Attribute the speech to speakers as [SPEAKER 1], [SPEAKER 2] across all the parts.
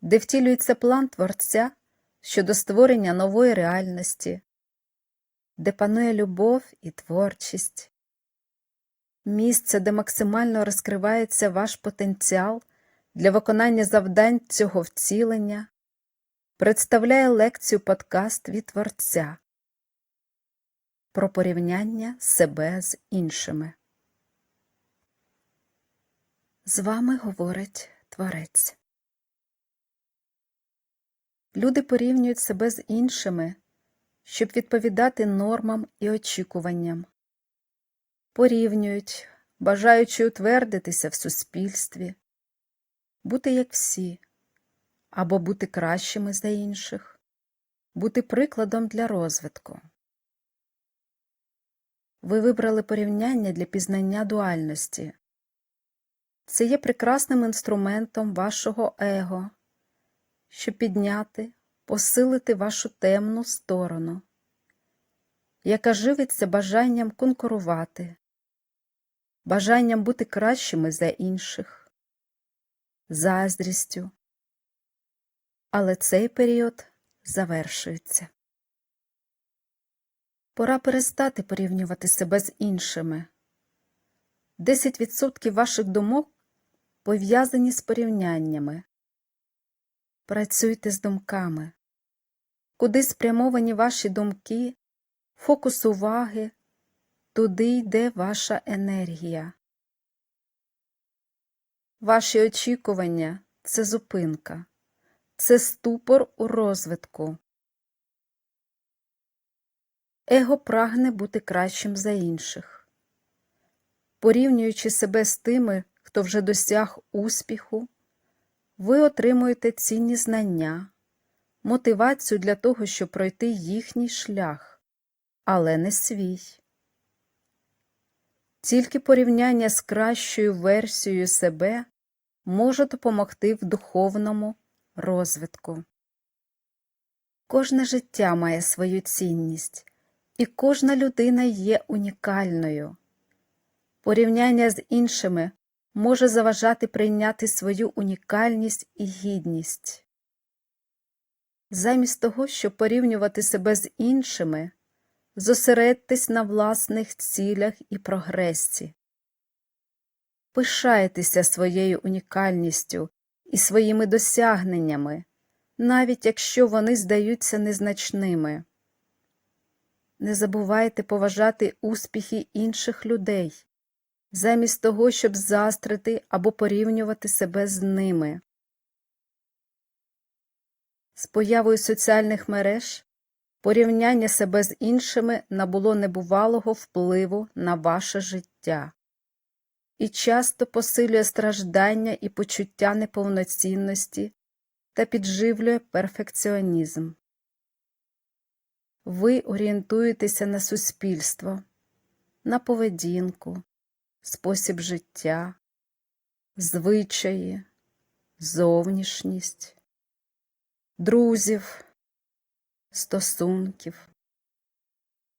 [SPEAKER 1] де втілюється план Творця щодо створення нової реальності, де панує любов і творчість, місце, де максимально розкривається ваш потенціал для виконання завдань цього втілення представляє лекцію подкаст від Творця про порівняння себе з іншими. З вами говорить Творець. Люди порівнюють себе з іншими, щоб відповідати нормам і очікуванням. Порівнюють, бажаючи утвердитися в суспільстві, бути як всі або бути кращими за інших, бути прикладом для розвитку. Ви вибрали порівняння для пізнання дуальності. Це є прекрасним інструментом вашого его, щоб підняти, посилити вашу темну сторону, яка живиться бажанням конкурувати, бажанням бути кращими за інших, заздрістю, але цей період завершується. Пора перестати порівнювати себе з іншими. 10% ваших думок пов'язані з порівняннями. Працюйте з думками. Куди спрямовані ваші думки, фокус уваги, туди йде ваша енергія. Ваші очікування це зупинка це ступор у розвитку. Его прагне бути кращим за інших. Порівнюючи себе з тими, хто вже досяг успіху, ви отримуєте цінні знання, мотивацію для того, щоб пройти їхній шлях, але не свій. Тільки порівняння з кращою версією себе може допомогти в духовному розвитку. Кожне життя має свою цінність, і кожна людина є унікальною. Порівняння з іншими може заважати прийняти свою унікальність і гідність. Замість того, щоб порівнювати себе з іншими, зосередьтесь на власних цілях і прогресі. Пишайтеся своєю унікальністю і своїми досягненнями, навіть якщо вони здаються незначними. Не забувайте поважати успіхи інших людей, замість того, щоб застрити або порівнювати себе з ними. З появою соціальних мереж порівняння себе з іншими набуло небувалого впливу на ваше життя і часто посилює страждання і почуття неповноцінності та підживлює перфекціонізм. Ви орієнтуєтеся на суспільство, на поведінку, спосіб життя, звичаї, зовнішність, друзів, стосунків,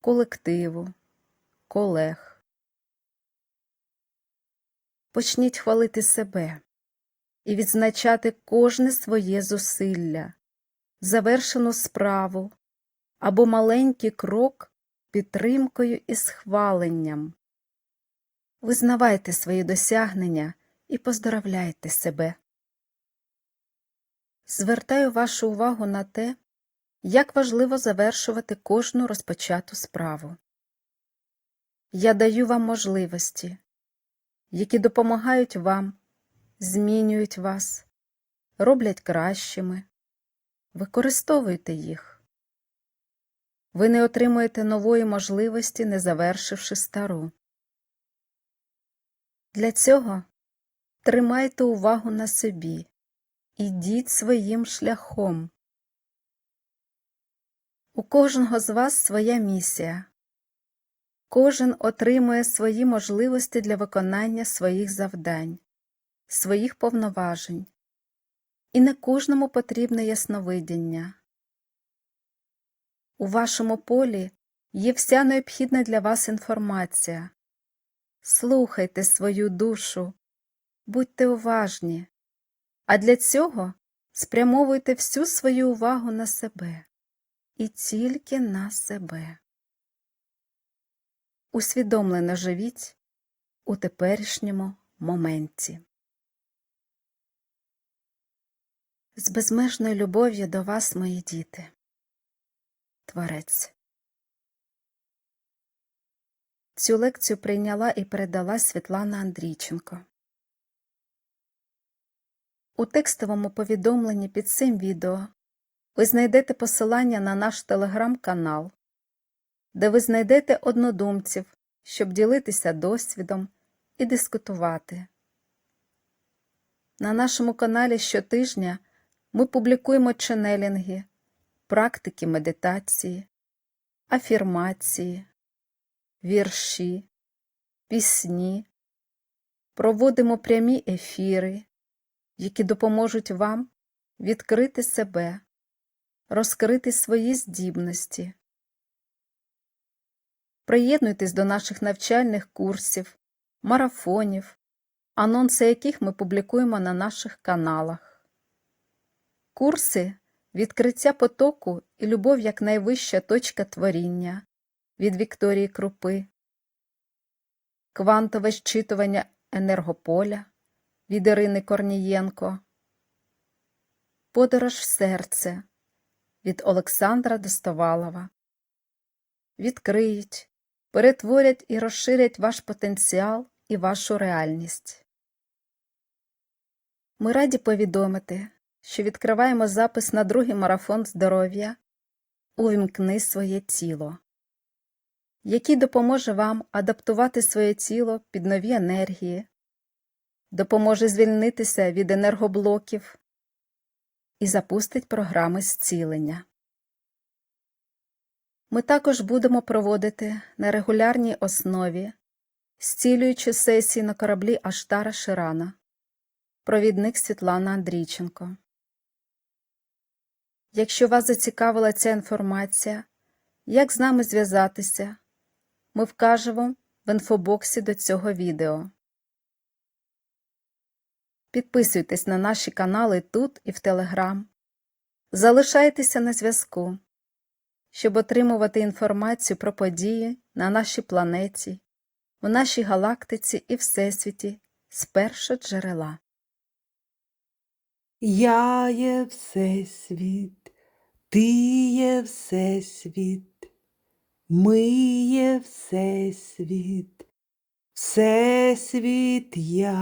[SPEAKER 1] колективу, колег. Почніть хвалити себе і відзначати кожне своє зусилля, завершену справу або маленький крок підтримкою і схваленням. Визнавайте свої досягнення і поздоровляйте себе. Звертаю вашу увагу на те, як важливо завершувати кожну розпочату справу. Я даю вам можливості, які допомагають вам, змінюють вас, роблять кращими. Використовуйте їх. Ви не отримуєте нової можливості, не завершивши стару. Для цього тримайте увагу на собі, ідіть своїм шляхом, У кожного з вас своя місія. Кожен отримує свої можливості для виконання своїх завдань, своїх повноважень, і не кожному потрібне ясновидіння. У вашому полі є вся необхідна для вас інформація. Слухайте свою душу, будьте уважні, а для цього спрямовуйте всю свою увагу на себе і тільки на себе. Усвідомлено живіть у теперішньому моменті. З безмежною любов'ю до вас, мої діти. Творець. Цю лекцію прийняла і передала Світлана Андрійченко. У текстовому повідомленні під цим відео ви знайдете посилання на наш телеграм-канал, де ви знайдете однодумців, щоб ділитися досвідом і дискутувати. На нашому каналі щотижня ми публікуємо ченелінги, практики медитації, афірмації, вірші, пісні, проводимо прямі ефіри, які допоможуть вам відкрити себе, розкрити свої здібності. Приєднуйтесь до наших навчальних курсів, марафонів, анонси яких ми публікуємо на наших каналах. Курси Відкриття потоку і любов як найвища точка творіння від Вікторії Крупи, Квантове щитування енергополя від Ірини Корнієнко, Подорож в серце від Олександра Достовалова. Відкриють, перетворять і розширять ваш потенціал і вашу реальність. Ми раді повідомити, що відкриваємо запис на другий марафон здоров'я Увімкни своє тіло, який допоможе вам адаптувати своє тіло під нові енергії, допоможе звільнитися від енергоблоків і запустить програми зцілення. Ми також будемо проводити на регулярній основі зцілюючі сесії на кораблі Аштара Ширана, провідник Світлана Андрійченко. Якщо вас зацікавила ця інформація, як з нами зв'язатися, ми вкажемо в інфобоксі до цього відео. Підписуйтесь на наші канали тут і в Телеграм. Залишайтеся на зв'язку, щоб отримувати інформацію про події на нашій планеті, в нашій галактиці і Всесвіті з першого джерела.
[SPEAKER 2] Я є Всесвіт, ти є Всесвіт, ми є Всесвіт, Всесвіт я.